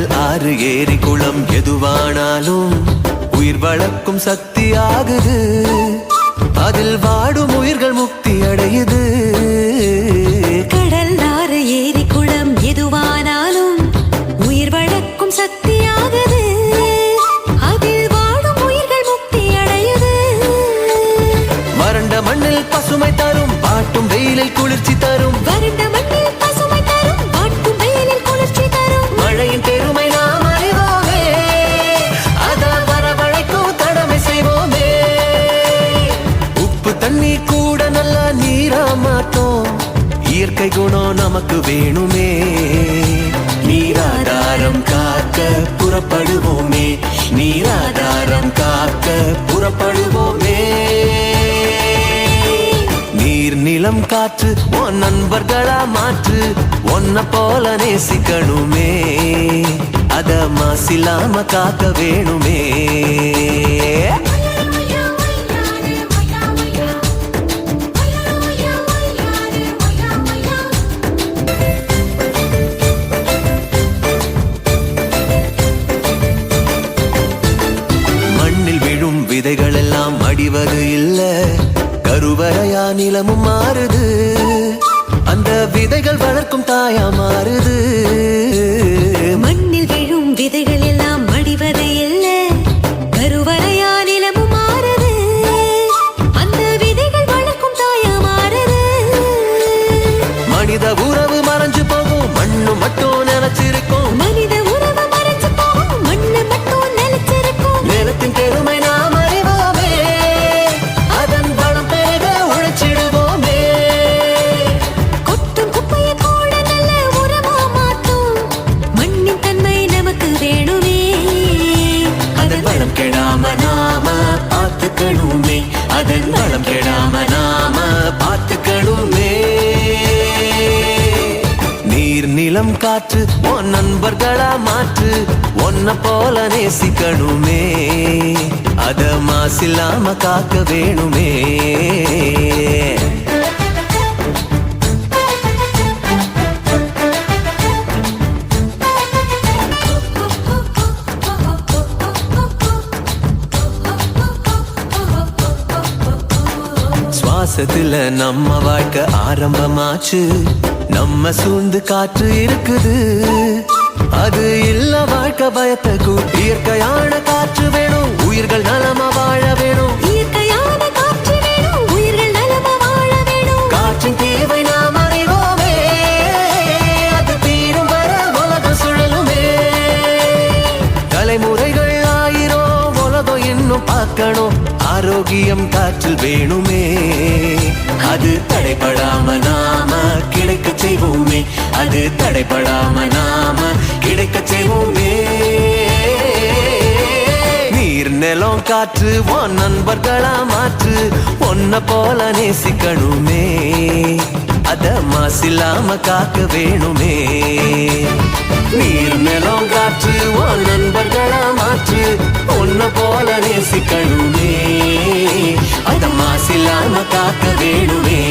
கடல் ஆறு ஏரி குளம் எதுவானாலும் உயிர் வளர்க்கும் சக்தி ஆகுது. அதில் வாடும் உயிர்கள் முக்தி அடையுது. கடல் ஆறு ஏரி குளம் எதுவானாலும் உயிர் வளர்க்கும் சக்தியாகுது அதில் வாழும் உயிர்கள் முக்தி அடையுது. வறண்ட மண்ணில் பசுமை தரும் பாட்டும் வெயிலில் குளிர்ச்சி தரும். நமக்கு வேணுமே. நீராதாரம் காக்க புறப்படுவோமே. நீராதாரம் காக்க புறப்படுவோமே. நீர் நிலம் காற்று உன் நண்பர்களா மாற்று. உன்னை போல நேசிக்கணுமே. அத மாசில்லாம காக்க வேணுமே. விழும் விதைகள் எல்லாம் அடிவது இல்ல. கருவறையா நிலமும் மாறுது. அந்த விதைகள் வளர்க்கும் தாயா மாறுது. அதன் வளம் கெடாம நாம பார்த்துக்கணுமே. நீர் நிலம் காற்று உன் நண்பர்களா மாற்று உன்னை போல நேசிக்கணுமே. அத மாசில்லாம காக்க வேணுமே. மாசத்துல நம்ம வாழ்க்கை ஆரம்பமாச்சு. நம்ம சூழ்ந்து காற்று இருக்குது. அது இல்ல வாழ்க்கை பயத்தை கூட்டி இயற்கையான காற்று வேணும். உயிர்கள் நலமா வாழ வேணும். உலகம் பார்க்கணும். ஆரோக்கியம் காற்றில் வேணுமே. அது தடைப்படாம நாம கிடைக்க செய்வோமே. அது தடைப்படாம நாம கிடைக்க செய்வோமே. நீர் நிலம் காற்று உன் நண்பர்களா மாற்று ஒன்ன போல நேசிக்கணுமே. அத மாசில்லாம காக்க வேணுமே. நீர் நிலம் காற்று உன் நண்பர்களா மாற்று உன்னை போல நேசிக்கணுமே. அத மாசில்லாம காக்க வேணுமே.